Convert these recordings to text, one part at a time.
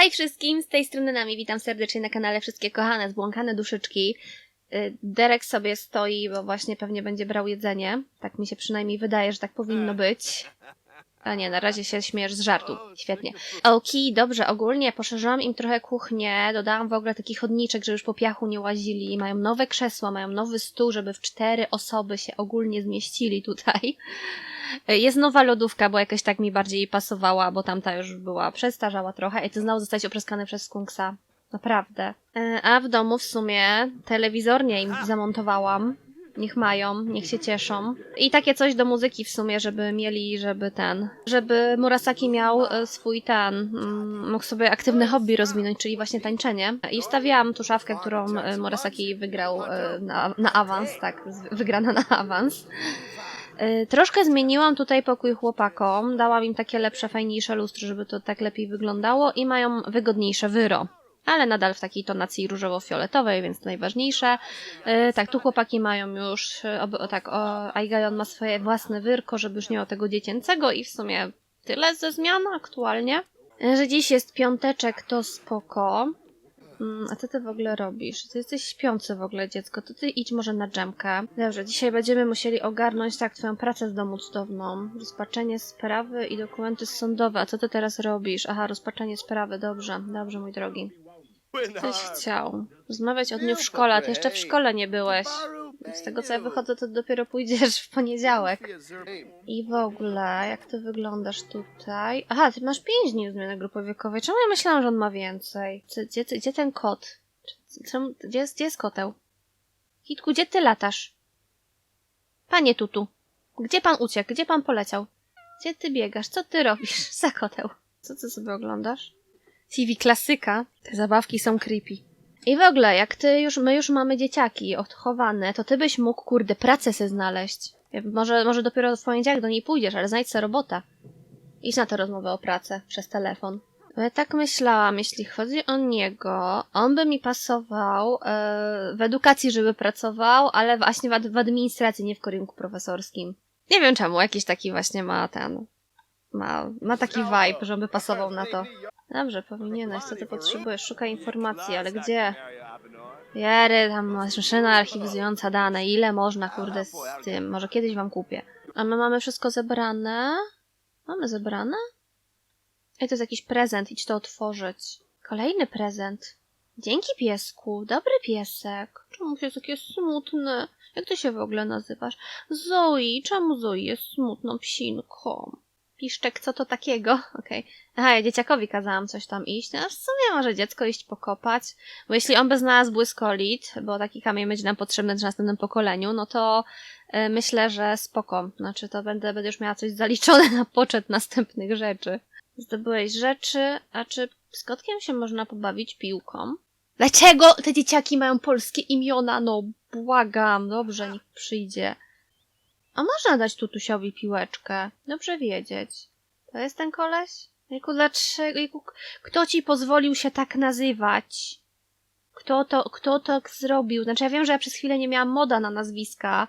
Hej wszystkim, z tej strony nami, witam serdecznie na kanale Wszystkie Kochane, Zbłąkane Duszyczki. Y, Derek sobie stoi, bo właśnie pewnie będzie brał jedzenie. Tak mi się przynajmniej wydaje, że tak powinno być. A nie, na razie się śmiejesz z żartu. Świetnie. Oki, dobrze, ogólnie poszerzyłam im trochę kuchnię, dodałam w ogóle taki chodniczek, że już po piachu nie łazili. Mają nowe krzesła, mają nowy stół, żeby w cztery osoby się ogólnie zmieścili tutaj. Jest nowa lodówka, bo jakoś tak mi bardziej pasowała, bo tamta już była przestarzała trochę i to znowu zostać opreskane przez skunksa. Naprawdę. E, A w domu w sumie telewizornie im zamontowałam. Niech mają, niech się cieszą. I takie coś do muzyki w sumie, żeby mieli, żeby ten, żeby Murasaki miał e, swój ten, mm, mógł sobie aktywne hobby rozwinąć, czyli właśnie tańczenie. I wstawiałam tu szafkę, którą e, Murasaki wygrał e, na, na awans, tak, wygrana na awans. Troszkę zmieniłam tutaj pokój chłopakom, dałam im takie lepsze, fajniejsze lustry, żeby to tak lepiej wyglądało i mają wygodniejsze wyro. Ale nadal w takiej tonacji różowo-fioletowej, więc najważniejsze. Y, tak, tu chłopaki mają już, oby, o, tak, o, Aigayon ma swoje własne wyrko, żeby już nie miał tego dziecięcego i w sumie tyle ze zmian aktualnie. Y, Że dziś jest piąteczek, to spoko. Mm, A co ty w ogóle robisz? Ty jesteś śpiący w ogóle, dziecko. To ty idź może na dżemkę. Dobrze, dzisiaj będziemy musieli ogarnąć tak twoją pracę z domu cudowną. Rozpaczenie sprawy i dokumenty sądowe. A co ty teraz robisz? Aha, rozpaczenie sprawy. Dobrze, dobrze, mój drogi. Ktoś chciał rozmawiać o dniu w szkole, a ty jeszcze w szkole nie byłeś. Z tego co ja wychodzę, to dopiero pójdziesz w poniedziałek. I w ogóle, jak ty wyglądasz tutaj? Aha, ty masz pięć dni zmiany grupy wiekowej. Czemu ja myślałam, że on ma więcej? Co, gdzie, gdzie ten kot? Czemu, gdzie, jest, gdzie jest koteł? Hitku, gdzie ty latasz? Panie Tutu, gdzie pan uciekł? Gdzie pan poleciał? Gdzie ty biegasz? Co ty robisz? Za koteł. Co ty sobie oglądasz? TV klasyka. Te zabawki są creepy. I w ogóle, jak ty już, my już mamy dzieciaki odchowane, to ty byś mógł, kurde, pracę se znaleźć. Może, może dopiero w poniedziałek do niej pójdziesz, ale znajdź sobie robota. Idź na tę rozmowę o pracę przez telefon. Ja tak myślałam, jeśli chodzi o niego, on by mi pasował e, w edukacji, żeby pracował, ale właśnie w, ad- w administracji, nie w kierunku profesorskim. Nie wiem czemu, jakiś taki właśnie ma ten. Ma, ma taki vibe, żeby pasował na to. Dobrze, powinieneś, co ty potrzebujesz? Szukaj informacji, ale gdzie? Jery, tam masz maszyna archiwizująca dane. Ile można, kurde, z tym? Może kiedyś wam kupię. A my mamy wszystko zebrane? Mamy zebrane? Ej, to jest jakiś prezent, idź to otworzyć. Kolejny prezent. Dzięki piesku, dobry piesek. Czemu się jest takie smutny? Jak ty się w ogóle nazywasz? Zoe, czemu Zoe jest smutną psinką? Piszczek, co to takiego? Okej. Aha, ja dzieciakowi kazałam coś tam iść. No w sumie może dziecko iść pokopać. Bo jeśli on by znalazł błyskolit, bo taki kamień będzie nam potrzebny w następnym pokoleniu, no to e, myślę, że spoko. Znaczy to będę, będę już miała coś zaliczone na poczet następnych rzeczy. Zdobyłeś rzeczy, a czy z kotkiem się można pobawić piłką? Dlaczego te dzieciaki mają polskie imiona? No błagam, dobrze, niech przyjdzie. A można dać tutusiowi piłeczkę. Dobrze wiedzieć. To jest ten koleś? Jejku, dlaczego? Jejku, k- kto ci pozwolił się tak nazywać? Kto to, kto tak zrobił? Znaczy, ja wiem, że ja przez chwilę nie miałam moda na nazwiska,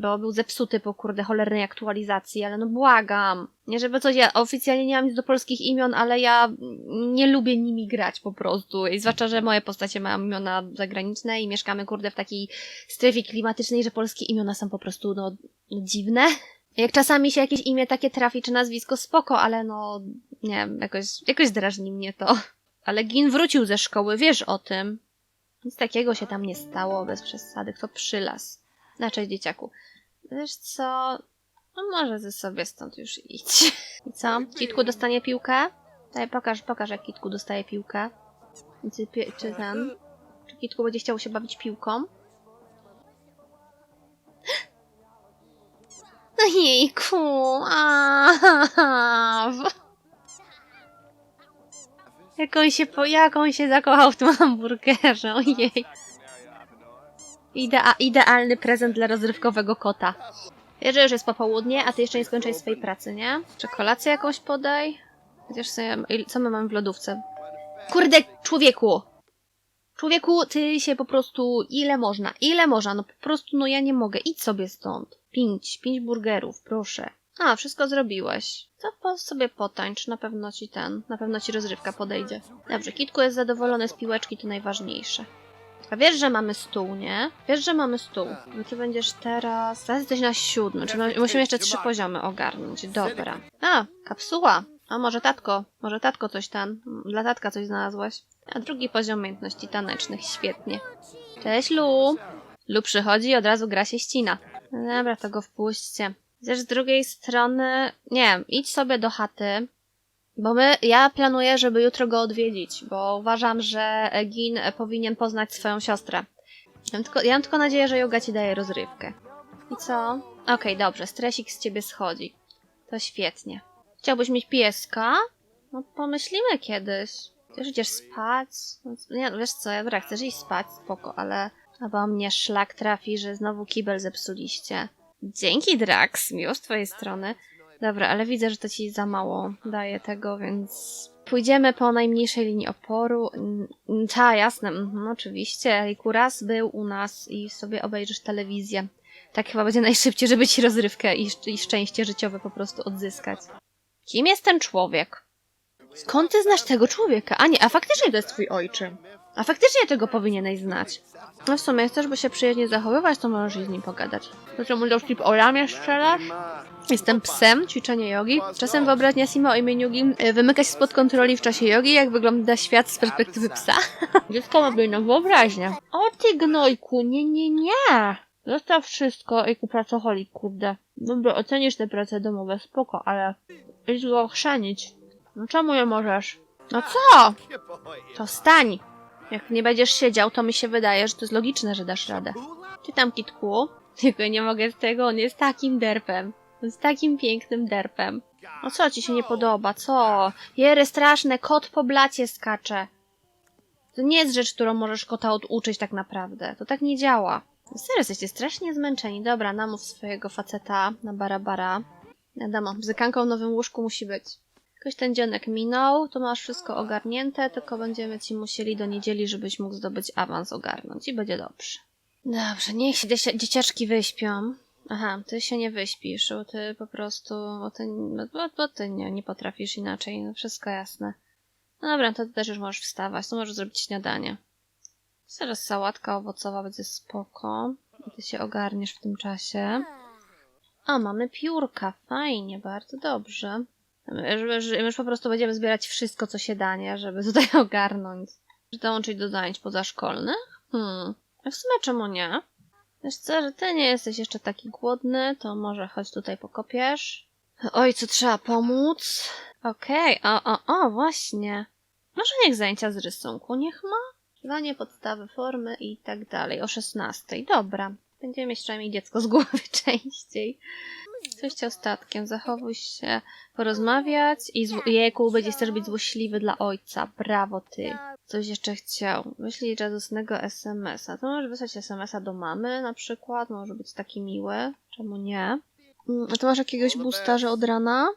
bo był zepsuty po kurde cholernej aktualizacji, ale no błagam. Nie żeby coś, ja oficjalnie nie mam nic do polskich imion, ale ja nie lubię nimi grać po prostu. I zwłaszcza, że moje postacie mają imiona zagraniczne i mieszkamy kurde w takiej strefie klimatycznej, że polskie imiona są po prostu no dziwne. Jak czasami się jakieś imię takie trafi, czy nazwisko, spoko, ale no, nie wiem, jakoś, jakoś drażni mnie to. Ale Gin wrócił ze szkoły, wiesz o tym. Nic takiego się tam nie stało, bez przesady, kto przylas. Na cześć, dzieciaku. Wiesz co, no może ty sobie stąd już idź. I co? Kitku dostanie piłkę? Daj, pokaż, pokaż jak Kitku dostaje piłkę. Czy, czy ten? Czy Kitku będzie chciał się bawić piłką? Ojejku, a Jak on się, jak on się zakochał w tym hamburgerze, ojej. Idea, idealny prezent dla rozrywkowego kota. Wiesz, że już jest popołudnie, a ty jeszcze nie skończyłeś swojej pracy, nie? Czekolację jakąś podaj? Chociaż sobie, co my mamy w lodówce? Kurde, człowieku! Człowieku, ty się po prostu, ile można, ile można, no po prostu, no ja nie mogę, idź sobie stąd. Pięć, pięć burgerów, proszę. A, wszystko zrobiłeś. To po sobie potańcz, na pewno ci ten, na pewno ci rozrywka podejdzie. Dobrze, Kitku jest zadowolony z piłeczki, to najważniejsze. A wiesz, że mamy stół, nie? Wiesz, że mamy stół. No ty będziesz teraz... Teraz jesteś na siódmym, czyli musimy jeszcze trzy poziomy ogarnąć. Dobra. A, kapsuła. A może tatko? Może tatko coś tam? Dla tatka coś znalazłeś? A drugi poziom umiejętności tanecznych. Świetnie. Cześć, Lu. Lu przychodzi i od razu gra się ścina. Dobra, to go wpuśćcie. Też z drugiej strony, nie idź sobie do chaty, bo my, ja planuję, żeby jutro go odwiedzić, bo uważam, że Gin powinien poznać swoją siostrę. Ja mam tylko, ja mam tylko nadzieję, że Yoga ci daje rozrywkę. I co? Okej, dobrze, stresik z ciebie schodzi. To świetnie. Chciałbyś mieć pieska? No pomyślimy kiedyś. Chcesz idziesz spać? No, nie, no wiesz co, ja dobra, chcesz iść spać, spoko, ale... Albo mnie szlak trafi, że znowu kibel zepsuliście. Dzięki, Drax, miło z twojej strony. Dobra, ale widzę, że to ci za mało daje tego, więc pójdziemy po najmniejszej linii oporu. Mm, mm, Ta, jasne, mhm, oczywiście. I Kuras był u nas i sobie obejrzysz telewizję. Tak chyba będzie najszybciej, żeby ci rozrywkę i, i szczęście życiowe po prostu odzyskać. Kim jest ten człowiek? Skąd ty znasz tego człowieka? A nie, a faktycznie to jest twój ojczym. A faktycznie tego powinieneś znać. No w sumie, chcesz by się przyjaźnie zachowywać, to możesz i z nim pogadać. To czemu dowcip o ramię strzelasz? Jestem psem, ćwiczenie jogi. Czasem wyobraźnia Sima o imieniu Gim e, wymyka się spod kontroli w czasie jogi, jak wygląda świat z perspektywy psa. Dziecko ma inną wyobraźnię. O ty gnojku, nie, nie, nie! Zostaw wszystko i pracocholik, kurde. Dobra, ocenisz te prace domowe, spoko, ale idź go chrzanić. No czemu nie możesz? No co? To stań! Jak nie będziesz siedział, to mi się wydaje, że to jest logiczne, że dasz radę. Ty tam, Kitku? Tylko nie mogę z tego, on jest takim derpem. On jest takim pięknym derpem. No co ci się nie podoba, co? Jery straszne, kot po blacie skacze. To nie jest rzecz, którą możesz kota oduczyć tak naprawdę. To tak nie działa. Serio, jesteście strasznie zmęczeni. Dobra, namów swojego faceta na barabara. Wiadomo, bzykanką w nowym łóżku musi być. Jakoś ten dzionek minął, to masz wszystko ogarnięte, tylko będziemy ci musieli do niedzieli, żebyś mógł zdobyć awans ogarnąć i będzie dobrze. Dobrze, niech się dziecia- dzieciaczki wyśpią. Aha, ty się nie wyśpisz, bo ty po prostu, bo ty, bo, bo ty nie, nie potrafisz inaczej, no wszystko jasne. No dobra, to ty też już możesz wstawać, to możesz zrobić śniadanie. Zaraz sałatka owocowa będzie spoko. I ty się ogarniesz w tym czasie. A, mamy piórka, fajnie, bardzo dobrze. Że, że już po prostu będziemy zbierać wszystko, co się da, nie? Żeby tutaj ogarnąć. Czy dołączyć do zajęć pozaszkolnych? Hmm. W sumie czemu nie? Wiesz co, że ty nie jesteś jeszcze taki głodny, to może chodź tutaj pokopiesz. Oj, co trzeba pomóc? Okej, o, o, o, właśnie. Może niech zajęcia z rysunku, niech ma? Danie podstawy formy i tak dalej, o 16. Dobra. Będziemy mieć przynajmniej dziecko z głowy częściej. Coś chciał statkiem, zachowuj się, porozmawiać i zł- jejku, będziesz też być złośliwy dla ojca. Brawo ty. Coś jeszcze chciał. Wyślij radosnego SMS-a. To możesz wysłać SMS-a do mamy na przykład, może być taki miły. Czemu nie? Mm, A to masz jakiegoś boosta, że od rana?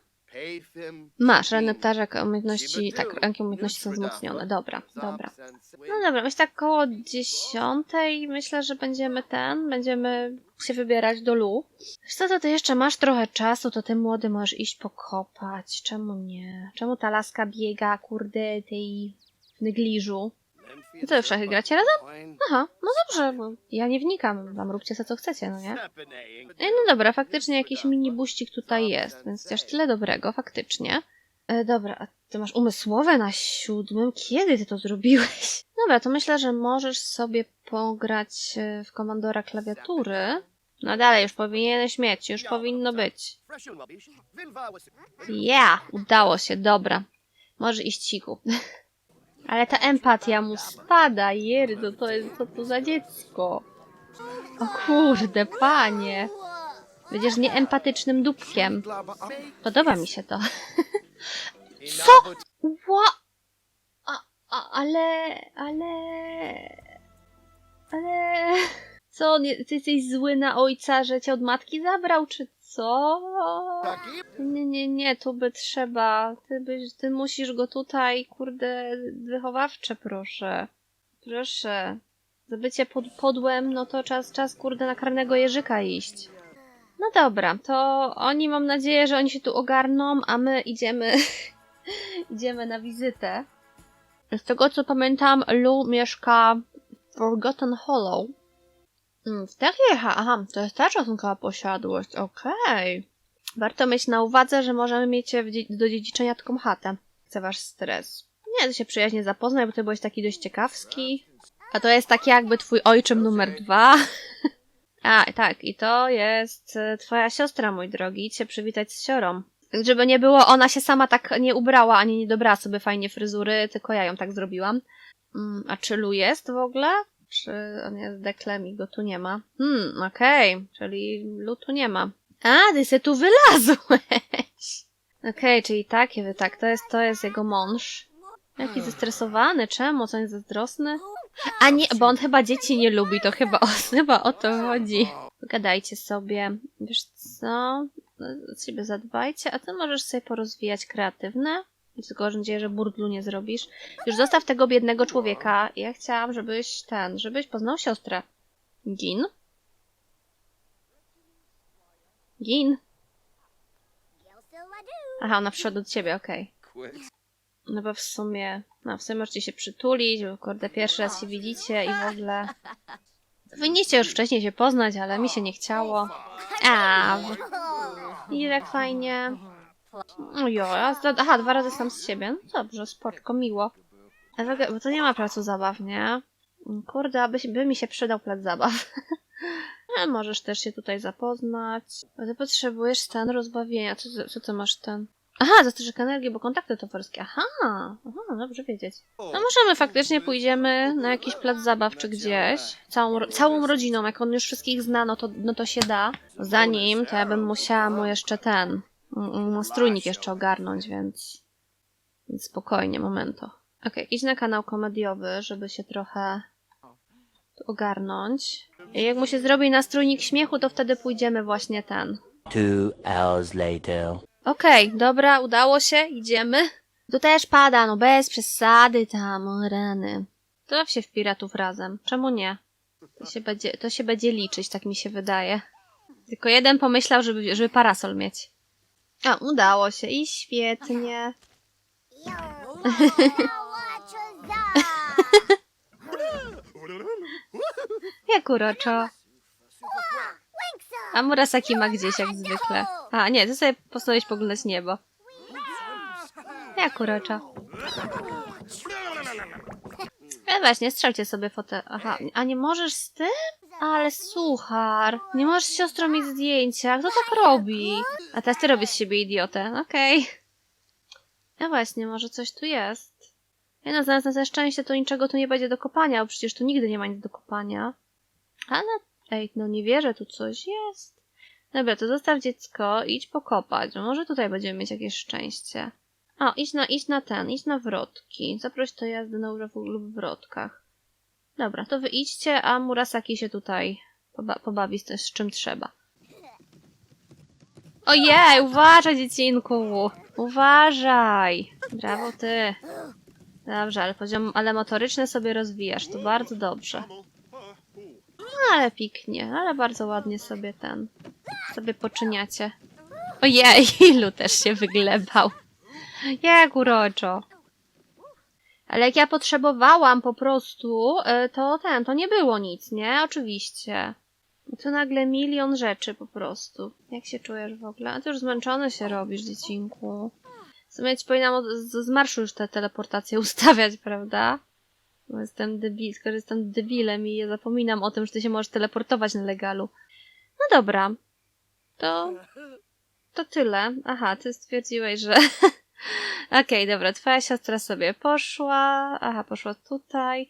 Masz, ranny ptarzek, umiejętności, tak, ranki umiejętności są wzmocnione. Dobra, dobra. No dobra, myślę tak koło dziesiątej myślę, że będziemy ten, będziemy się wybierać do Lu. Wiesz co, to ty jeszcze masz trochę czasu, to ty młody możesz iść pokopać. Czemu nie? Czemu ta laska biega, kurde, tej w negliżu? No to w szachy gracie razem? Aha, no dobrze, bo ja nie wnikam, wam róbcie co, co chcecie, no nie? E, no dobra, faktycznie jakiś mini buścik tutaj jest, więc chociaż tyle dobrego, faktycznie. E, dobra, a ty masz umysłowe na siódmym? Kiedy ty to zrobiłeś? Dobra, to myślę, że możesz sobie pograć e, w komandora klawiatury. No dalej, już powinieneś mieć, już powinno być. Ja, udało się, dobra. Może iść cichu. Ale ta empatia mu spada, jery, to, to jest co to za dziecko. O kurde, panie. Będziesz nieempatycznym dupkiem. Podoba mi się to. Co? Ła... A, a, ale... Ale... Ale... Co, nie, ty jesteś zły na ojca, że cię od matki zabrał, czy co? Nie, nie, nie, tu by trzeba. Ty, byś, ty musisz go tutaj, kurde, wychowawcze, proszę. Proszę. Za bycie pod, podłem, no to czas, czas, kurde, na karnego jeżyka iść. No dobra, to oni mam nadzieję, że oni się tu ogarną, a my idziemy idziemy na wizytę. Z tego co pamiętam, Lu mieszka w Forgotten Hollow. Mm, W Techiecha, aha, to jest ta czasnkowa posiadłość, okej. Warto mieć na uwadze, że możemy mieć do dziedziczenia taką chatę. Chcę wasz stres. Nie, to się przyjaźnie zapoznaj, bo ty byłeś taki dość ciekawski. A to jest taki jakby twój ojczym numer dwa. A, tak, i to jest e, twoja siostra, mój drogi. Idź się przywitać z siorą. Tak, Żeby nie było, ona się sama tak nie ubrała, ani nie dobrała sobie fajnie fryzury, tylko ja ją tak zrobiłam. Mm, a czy Lu jest w ogóle? Czy on jest deklem i go tu nie ma? Hmm, okej, czyli Lu tu nie ma. A, ty se tu wylazłeś! Okej, czyli takie wy, tak, to jest, to jest jego mąż. Jaki zestresowany, czemu? Co on jest zazdrosny? A nie, bo on chyba dzieci nie lubi, to chyba chyba o to chodzi. Pogadajcie sobie. Wiesz co? O siebie zadbajcie, a ty możesz sobie porozwijać kreatywne. Tylko mam nadzieję, że burdlu nie zrobisz. Już zostaw tego biednego człowieka. Ja chciałam, żebyś ten, żebyś poznał siostrę. Gin? Gin? Aha, ona przyszła do ciebie, okej. Quit. No bo w sumie, no w sumie możecie się przytulić, bo kurde pierwszy raz się widzicie i w ogóle... Powinniście już wcześniej się poznać, ale mi się nie chciało. A, i tak fajnie. Ojo, ja zda- aha, dwa razy sam z siebie. No dobrze, spoczko, miło. Bo to nie ma placu zabaw, nie? Kurde, aby, by mi się przydał plac zabaw. Możesz też się tutaj zapoznać. Ty potrzebujesz stan rozbawienia. Co, co ty masz ten? Aha, zastrzyk energii, bo kontakty towarzyskie. Aha, aha, dobrze wiedzieć. No możemy faktycznie pójdziemy na jakiś plac zabaw czy gdzieś. Całą, całą rodziną, jak on już wszystkich zna, no to, no to się da. Zanim, to ja bym musiała mu jeszcze ten strójnik jeszcze ogarnąć, więc, więc spokojnie, momento. Okej, idź na kanał komediowy, żeby się trochę tu ogarnąć. I jak mu się zrobi nastrójnik śmiechu, to wtedy pójdziemy właśnie ten. Two hours later. Okej, dobra, udało się, idziemy. Tu też pada, no bez przesady tam, o rany. To się w piratów razem, czemu nie? To się będzie, to się będzie liczyć, tak mi się wydaje. Tylko jeden pomyślał, żeby, żeby parasol mieć. A, udało się i świetnie. Jak uroczo. A Murasaki ma gdzieś jak zwykle. A, nie, ty sobie postanowiłeś poglądać niebo. Jak uroczo. E właśnie, strzelcie sobie fotę. Aha, a nie możesz z tym? Ale suchar. Nie możesz z siostrą mieć zdjęcia. Kto tak robi? A teraz ty robisz z siebie idiotę. Okej. A właśnie, może coś tu jest. Ja no, znając na szczęście, to niczego tu nie będzie do kopania, bo przecież tu nigdy nie ma nic do kopania. Ale, ej, no nie wierzę, tu coś jest. Dobra, to zostaw dziecko, idź pokopać. Może tutaj będziemy mieć jakieś szczęście. O, idź na, idź na ten, idź na wrotki. Zaproś do jazdy na urwu lub wrotkach. Dobra, to wy idźcie, a Murasaki się tutaj poba pobawi z, z czym trzeba. Ojej, uważaj, dziecinku! Uważaj! Brawo ty! Dobrze, ale poziom, ale motoryczny sobie rozwijasz, to bardzo dobrze. Ale piknie, ale bardzo ładnie sobie ten, sobie poczyniacie. Ojej, ilu też się wyglebał. Jak uroczo. Ale jak ja potrzebowałam po prostu, y, to ten, to nie było nic, nie? Oczywiście. Tu nagle milion rzeczy po prostu. Jak się czujesz w ogóle? A ty już zmęczony się robisz, dziecinku. W sumie ci powinnam od, z, z marszu już te teleportacje ustawiać, prawda? Bo jestem debil, skoro jestem debilem i ja zapominam o tym, że ty się możesz teleportować na legalu. No dobra. To... To tyle. Aha, ty stwierdziłeś, że... Okej, dobra, twoja siostra sobie poszła. Aha, poszła tutaj.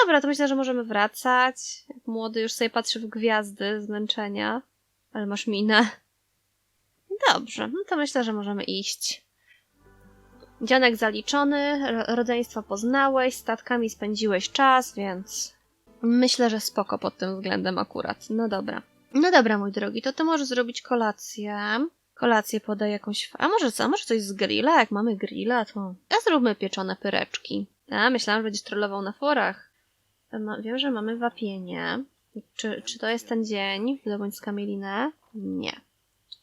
Dobra, to myślę, że możemy wracać. Młody już sobie patrzy w gwiazdy zmęczenia. Ale masz minę. Dobrze, no to myślę, że możemy iść. Dzianek zaliczony, ro- rodzeństwa poznałeś, statkami spędziłeś czas, więc myślę, że spoko pod tym względem akurat. No dobra. No dobra, mój drogi, to ty możesz zrobić kolację. Kolację podaj jakąś... A może co? A może coś z grilla? Jak mamy grilla, to... A zróbmy pieczone pyreczki. A, myślałam, że będziesz trollował na forach. Wiem, że mamy wapienie. Czy, czy to jest ten dzień? Zdobądź skamielinę? Nie.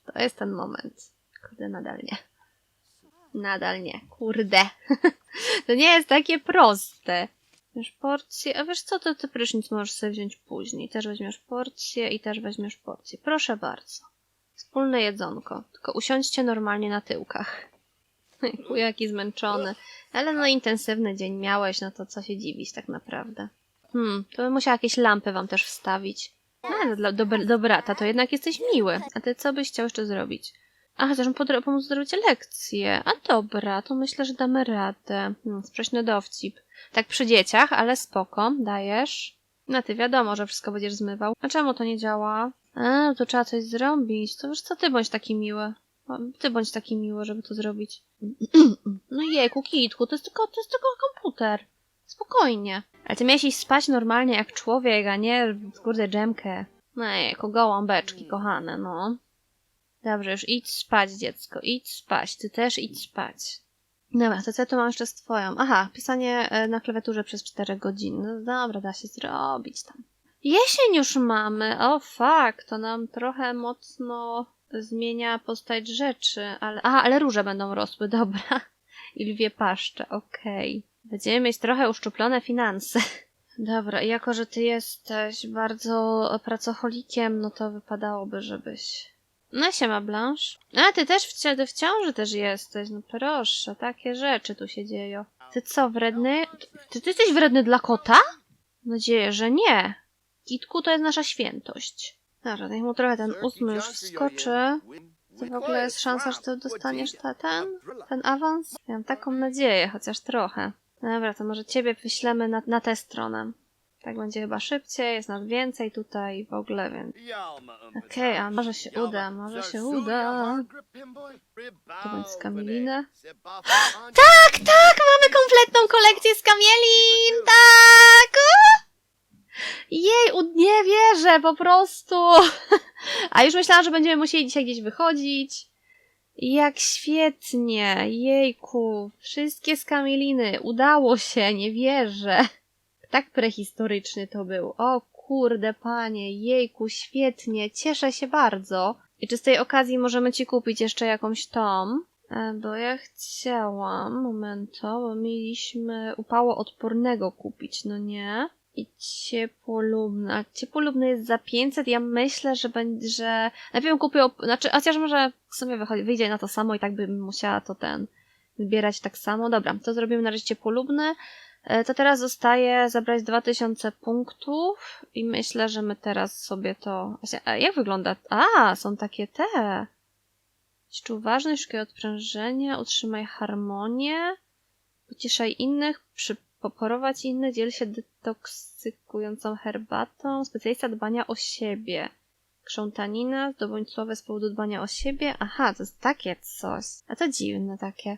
To jest ten moment. Kurde, nadal nie. Nadal nie. Kurde. to nie jest takie proste. Weźmiesz porcję, a wiesz co, to ty prysznic możesz sobie wziąć później. Też weźmiesz porcję i też weźmiesz porcję. Proszę bardzo. Wspólne jedzonko. Tylko usiądźcie normalnie na tyłkach. Chuj, jaki zmęczony. Ale no intensywny dzień miałeś, no to co się dziwić tak naprawdę. Hmm, to bym musiała jakieś lampy wam też wstawić. A, dla, do, do brata to jednak jesteś miły. A ty co byś chciał jeszcze zrobić? A, podro- pomóc zrobić lekcję. A dobra, to myślę, że damy radę. Hmm, sprośny dowcip. Tak przy dzieciach, ale spoko, dajesz. No ty wiadomo, że wszystko będziesz zmywał. A czemu to nie działa? A, to trzeba coś zrobić. To wiesz co, ty bądź taki miły. Ty bądź taki miły, żeby to zrobić. No jejku, kitku, to jest tylko, to jest tylko komputer. Spokojnie. Ale ty miałeś iść spać normalnie jak człowiek, a nie, kurde, dżemkę. No jako gołąbeczki, kochane, no. Dobrze, już idź spać, dziecko, idź spać. Ty też idź spać. Dobra, to co ja tu mam jeszcze z twoją? Aha, pisanie e, na klawiaturze przez 4 godziny. No dobra, da się zrobić tam. Jesień już mamy. O, fuck, to nam trochę mocno zmienia postać rzeczy, ale... Aha, ale róże będą rosły, dobra. I lwie paszcze, okej. Będziemy mieć trochę uszczuplone finanse. Dobra, jako że ty jesteś bardzo pracocholikiem, no to wypadałoby, żebyś... No siema, Blanche. A, ty też w, ty w ciąży też jesteś, no proszę, takie rzeczy tu się dzieją. Ty co, wredny? Ty, ty jesteś wredny dla kota? Mam nadzieję, że nie. Kitku to jest nasza świętość. Dobra, niech mu trochę ten ósmy już wskoczy. To w ogóle jest szansa, że ty dostaniesz ta, ten, ten awans? Ja mam taką nadzieję, chociaż trochę. Dobra, to może ciebie wyślemy na, na tę stronę. Tak będzie chyba szybciej, jest nas więcej tutaj w ogóle, więc... Okej, a może się uda, może się uda. To będzie z Kamiliny. Tak, tak, mamy kompletną kolekcję z kamielin, tak! Jej, nie wierzę, po prostu. A już myślałam, że będziemy musieli dzisiaj gdzieś wychodzić. Jak świetnie, jejku, wszystkie z kamieliny, udało się, nie wierzę. Tak prehistoryczny to był. O kurde, panie, jejku, świetnie, cieszę się bardzo. I czy z tej okazji możemy ci kupić jeszcze jakąś tom? E, Bo ja chciałam, momento, bo mieliśmy upałoodpornego kupić, no nie? I ciepłolubny. A ciepłolubny jest za 500. Ja myślę, że będzie, że najpierw kupię, op- znaczy, chociaż może w sumie wychodzi, wyjdzie na to samo i tak bym musiała to ten zbierać tak samo. Dobra, to zrobimy na razie ciepłolubny. E, To teraz zostaje zabrać 2000 punktów i myślę, że my teraz sobie to... Jak wygląda? A, są takie te. Bądź uważny, szukaj odprężenia, utrzymaj harmonię, pocieszaj innych, przypoporować innych, dziel się detoksykującą herbatą, specjalista dbania o siebie. Krzątanina, zdobądź sławę z powodu dbania o siebie. Aha, to jest takie coś. A to dziwne takie.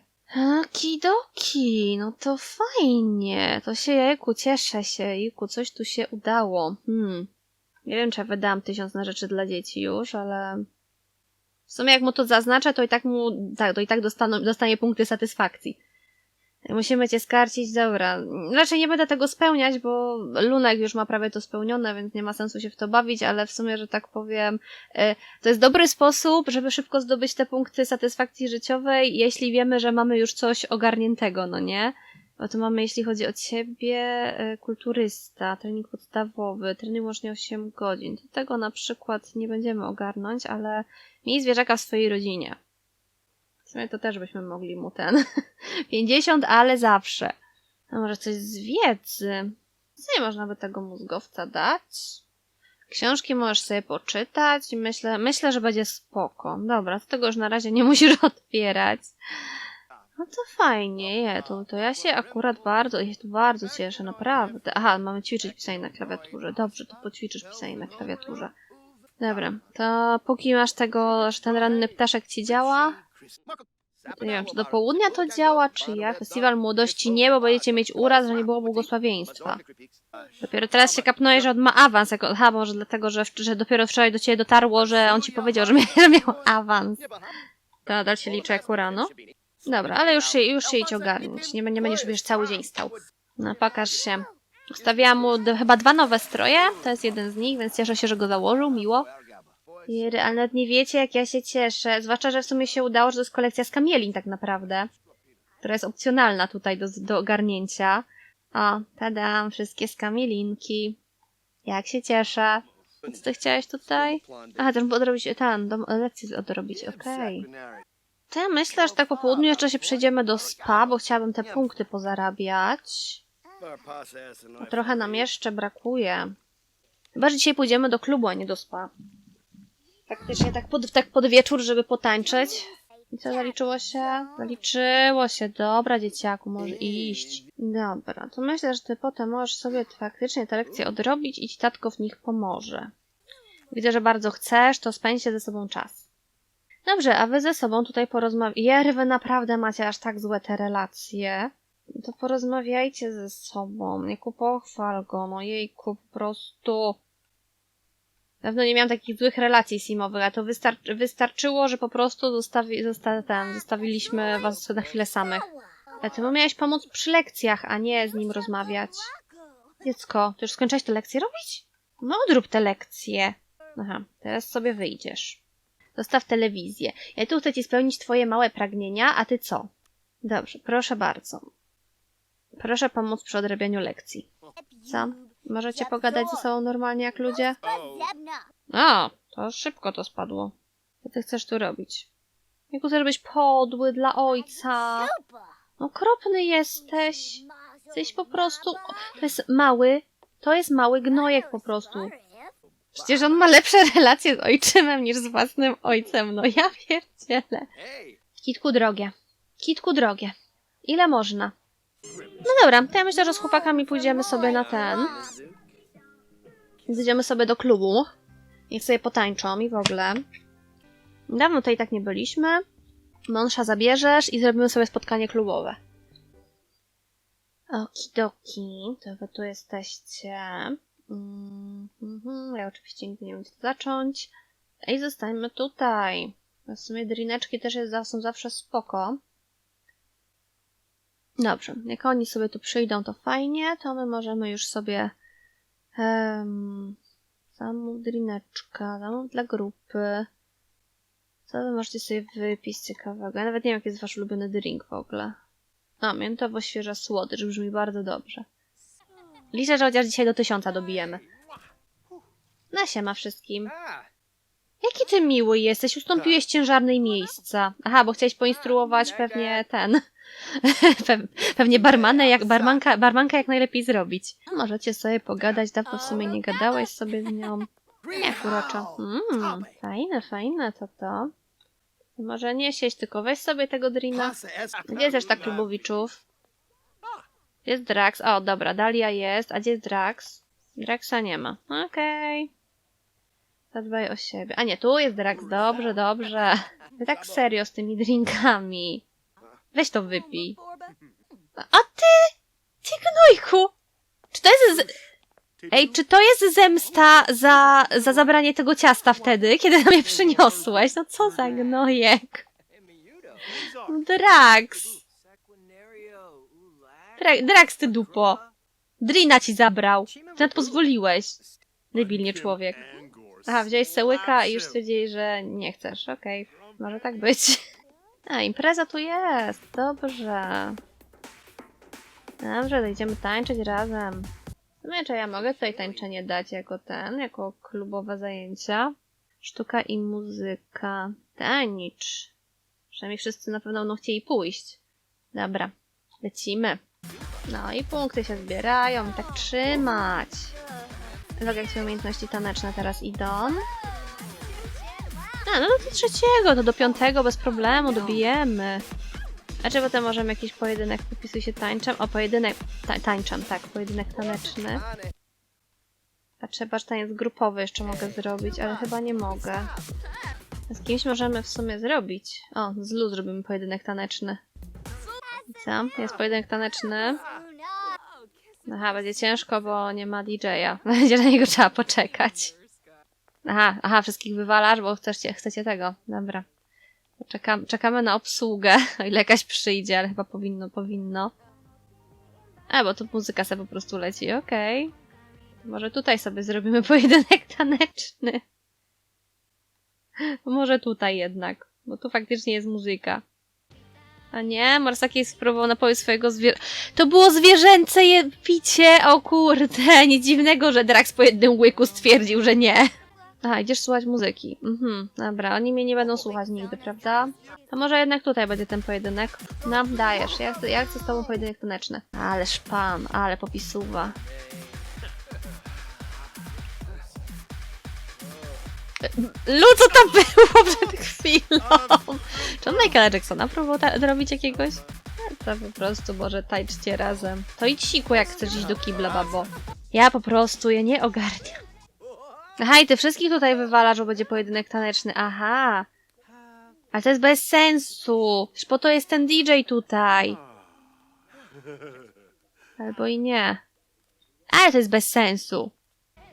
Kidoki, no to fajnie. To się, jejku, cieszę się. Jejku, coś tu się udało. Hmm. Nie wiem, czy ja wydałam tysiąc na rzeczy dla dzieci już, ale... W sumie jak mu to zaznaczę, to i tak mu, tak, to i tak dostaną, dostanie punkty satysfakcji. Musimy cię skarcić, dobra. Raczej nie będę tego spełniać, bo Lunek już ma prawie to spełnione, więc nie ma sensu się w to bawić, ale w sumie, że tak powiem, e, to jest dobry sposób, żeby szybko zdobyć te punkty satysfakcji życiowej, jeśli wiemy, że mamy już coś ogarniętego, no nie? Bo tu mamy, jeśli chodzi o ciebie, e, kulturysta, trening podstawowy, trening łącznie 8 godzin. To tego na przykład nie będziemy ogarnąć, ale miej zwierzaka w swojej rodzinie. Sumie to też byśmy mogli mu ten 50, ale zawsze. A może coś z wiedzy? Nie można by tego mózgowca dać? Książki możesz sobie poczytać myślę, myślę, że będzie spoko. Dobra, to tego już na razie nie musisz otwierać. No to fajnie, je, to, to ja się akurat bardzo, ja się tu bardzo cieszę, naprawdę. Aha, mamy ćwiczyć pisanie na klawiaturze. Dobrze, to poćwiczysz pisanie na klawiaturze. Dobra, to póki masz tego, że ten ranny ptaszek ci działa, nie wiem, czy do południa to działa, czy jak. Festiwal Młodości nie, bo będziecie mieć uraz, że nie było błogosławieństwa. Dopiero teraz się kapnąłeś, że on ma awans. Jako, aha, może dlatego, że, że dopiero wczoraj do ciebie dotarło, że on ci powiedział, że, mia, że miał awans. To nadal się liczy jako rano. Dobra, ale już się, już się idź ogarnąć. Nie, nie będziesz już cały dzień stał. No, pokaż się. Ustawiłam mu chyba dwa nowe stroje. To jest jeden z nich, więc cieszę się, że go założył. Miło. Jery, ale nawet nie wiecie, jak ja się cieszę. Zwłaszcza, że w sumie się udało, że to jest kolekcja z kamielin tak naprawdę. Która jest opcjonalna tutaj do, do ogarnięcia. O, tadam, wszystkie skamielinki. Jak się cieszę. Co ty chciałeś tutaj? A, też odrobić, ten, do, lekcję odrobić, okej. To ja myślę, że tak po południu jeszcze się przejdziemy do spa, bo chciałabym te punkty pozarabiać. Trochę nam jeszcze brakuje. Chyba, że dzisiaj pójdziemy do klubu, a nie do spa. Faktycznie tak pod, tak pod wieczór, żeby potańczyć. I co, zaliczyło się? Zaliczyło się. Dobra, dzieciaku, może iść. Dobra, to myślę, że ty potem możesz sobie faktycznie te lekcje odrobić i ci tatko w nich pomoże. Widzę, że bardzo chcesz, to spędźcie ze sobą czas. Dobrze, a wy ze sobą tutaj porozmawiacie. Jer, wy naprawdę macie aż tak złe te relacje. To porozmawiajcie ze sobą. Nie pochwal go, no jejku, po prostu. Dawno nie miałam takich złych relacji simowych, a to wystar- wystarczyło, że po prostu zostawi- zosta- ten, zostawiliśmy was na chwilę samych. Ty mu miałeś pomóc przy lekcjach, a nie z nim rozmawiać. Dziecko, ty już skończyłeś te lekcje robić? No odrób te lekcje. Aha, teraz sobie wyjdziesz. Zostaw telewizję. Ja tu chcę ci spełnić twoje małe pragnienia, a ty co? Dobrze, proszę bardzo. Proszę pomóc przy odrabianiu lekcji. Co? Możecie pogadać ze sobą normalnie jak ludzie? A, to szybko to spadło. Co ty chcesz tu robić? Jak chcesz być podły dla ojca? Okropny jesteś. Jesteś po prostu... To jest mały... To jest mały gnojek po prostu. Przecież on ma lepsze relacje z ojczymem niż z własnym ojcem. No ja pierdzielę. Kitku drogie. Kitku drogie. Ile można? No dobra, to ja myślę, że z chłopakami pójdziemy sobie na ten. Zejdziemy sobie do klubu. Niech sobie potańczą i w ogóle. Dawno tutaj tak nie byliśmy. Mąża zabierzesz i zrobimy sobie spotkanie klubowe. Okidoki, to wy tu jesteście. Mm, mhm, ja oczywiście nigdy nie wiem, co zacząć. Ej, zostańmy tutaj. W sumie drineczki też jest, są zawsze spoko. Dobrze, jak oni sobie tu przyjdą, to fajnie, to my możemy już sobie um, zamów drineczka, zamów dla grupy. Co wy możecie sobie wypić ciekawego? Ja nawet nie wiem, jaki jest wasz ulubiony drink w ogóle. A, miętowo świeża słodycz, brzmi bardzo dobrze. Liczę, że chociaż dzisiaj do tysiąca dobijemy. Na siema wszystkim. Jaki ty miły jesteś, ustąpiłeś ciężarnej miejsca. Aha, bo chciałeś poinstruować pewnie ten. Pe- pewnie barmanę, jak, barmanka, barmanka jak najlepiej zrobić. No, możecie sobie pogadać, dawno w sumie nie gadałeś sobie z nią. Jak uroczo. Mmm, fajne, fajne to to. Może nie sieść, tylko weź sobie tego drina. Gdzie jest reszta klubowiczów? Jest Drax. O, dobra, Dalia jest. A gdzie jest Drax? Draxa nie ma. Okej. Zadbaj o siebie. A nie, tu jest Drax. Dobrze, dobrze. Tak serio z tymi drinkami. Weź to wypij. A ty! Ty gnojku! Czy to jest... Z... Ej, czy to jest zemsta za, za zabranie tego ciasta wtedy, kiedy nam je przyniosłeś? No co za gnojek? Drax! Dra- Drax, ty dupo! Drina ci zabrał. Ty nawet pozwoliłeś. Debilnie człowiek. Aha, wziąłeś sełyka i już stwierdzili, że nie chcesz. Okej, może tak być. A, impreza tu jest. Dobrze. Dobrze, idziemy tańczyć razem. W sumie, czy ja mogę tutaj tańczenie dać jako ten, jako klubowe zajęcia? Sztuka i muzyka. Tanicz. Przynajmniej wszyscy na pewno będą chcieli pójść. Dobra, lecimy. No i punkty się zbierają, tak trzymać. Uwaga, jak umiejętności taneczne teraz idą. A, no do trzeciego, to do piątego bez problemu dobijemy. A czy potem możemy jakiś pojedynek, wypisuj się tańczem? O, pojedynek, ta, tak, pojedynek taneczny. A trzeba że taniec grupowy jeszcze mogę zrobić, ale chyba nie mogę. Z kimś możemy w sumie zrobić. O, z Lu zrobimy pojedynek taneczny. Co? Jest pojedynek taneczny. Aha, będzie ciężko, bo nie ma DJ-a. Będzie na niego trzeba poczekać. Aha, aha, wszystkich wywalasz, bo chcecie, chcecie tego. Dobra. Czekam, czekamy na obsługę, o ile jakaś przyjdzie, ale chyba powinno, powinno. A, bo tu muzyka sobie po prostu leci, okej. Może tutaj sobie zrobimy pojedynek taneczny. Może tutaj jednak, bo tu faktycznie jest muzyka. A nie, Morsaki spróbował napoju swojego zwierzę. To było zwierzęce je picie! O kurde, nic dziwnego, że Drax po jednym łyku stwierdził, że nie. Aha, idziesz słuchać muzyki. Mhm, dobra, oni mnie nie będą słuchać nigdy, prawda? To może jednak tutaj będzie ten pojedynek. No, dajesz, ja chcę, ja chcę z tobą pojedynek taneczny. Ależ pan, ale popisuwa. Lu, co tam było przed chwilą? Czy on Michaela Jacksona próbował ta- robić jakiegoś? To po prostu może tańczcie razem. To idź siku, jak chcesz iść do kibla, babo. Ja po prostu, ja nie ogarniam. Aha, i ty wszystkich tutaj wywalasz, że będzie pojedynek taneczny. Aha. Ale to jest bez sensu. Przecież po to jest ten DJ tutaj. Albo i nie. Ale to jest bez sensu.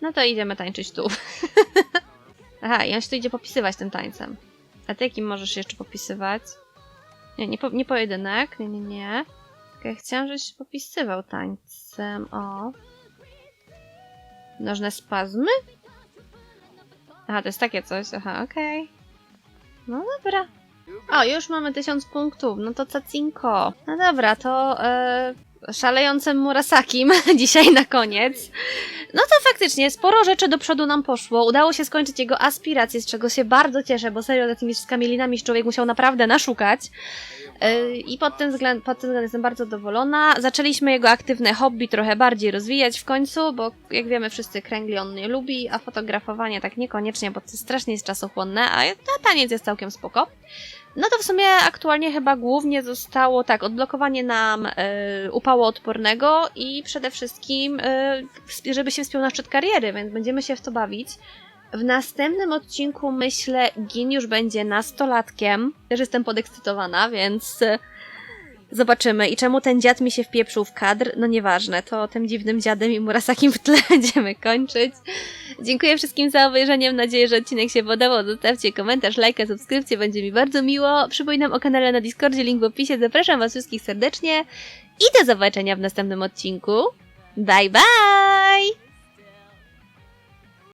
No to idziemy tańczyć tu. Aha, i on się tu idzie popisywać tym tańcem. A ty jakim możesz jeszcze popisywać? Nie, nie, po, nie pojedynek. Nie, nie, nie. Tylko ja chciałam, żebyś się popisywał tańcem. O. Nożne spazmy? Aha, to jest takie coś. Aha, okej. No dobra. O, już mamy tysiąc punktów. No to cacinko. No dobra, to e, szalejącym Murasakim dzisiaj na koniec. No to faktycznie sporo rzeczy do przodu nam poszło. Udało się skończyć jego aspiracje, z czego się bardzo cieszę, bo serio za tymi wszystkimi linami człowiek musiał naprawdę naszukać. Yy, I pod tym, względem, pod tym względem jestem bardzo zadowolona. Zaczęliśmy jego aktywne hobby trochę bardziej rozwijać w końcu, bo jak wiemy wszyscy kręgli on nie lubi, a fotografowanie tak niekoniecznie, bo to strasznie jest czasochłonne, a a taniec jest całkiem spoko. No to w sumie aktualnie chyba głównie zostało tak, odblokowanie nam y, upałoodpornego i przede wszystkim, y, żeby się wspiął na szczyt kariery, więc będziemy się w to bawić. W następnym odcinku myślę Gin już będzie nastolatkiem. Też jestem podekscytowana, więc y, zobaczymy. I czemu ten dziad mi się wpieprzył w kadr? No nieważne, to tym dziwnym dziadem i Murasakim w tle będziemy kończyć. Dziękuję wszystkim za obejrzenie. Mam nadzieję, że odcinek się podobał. Zostawcie komentarz, lajka, subskrypcję, będzie mi bardzo miło. Przypominam o kanale na Discordzie, link w opisie. Zapraszam Was wszystkich serdecznie i do zobaczenia w następnym odcinku. Bye bye!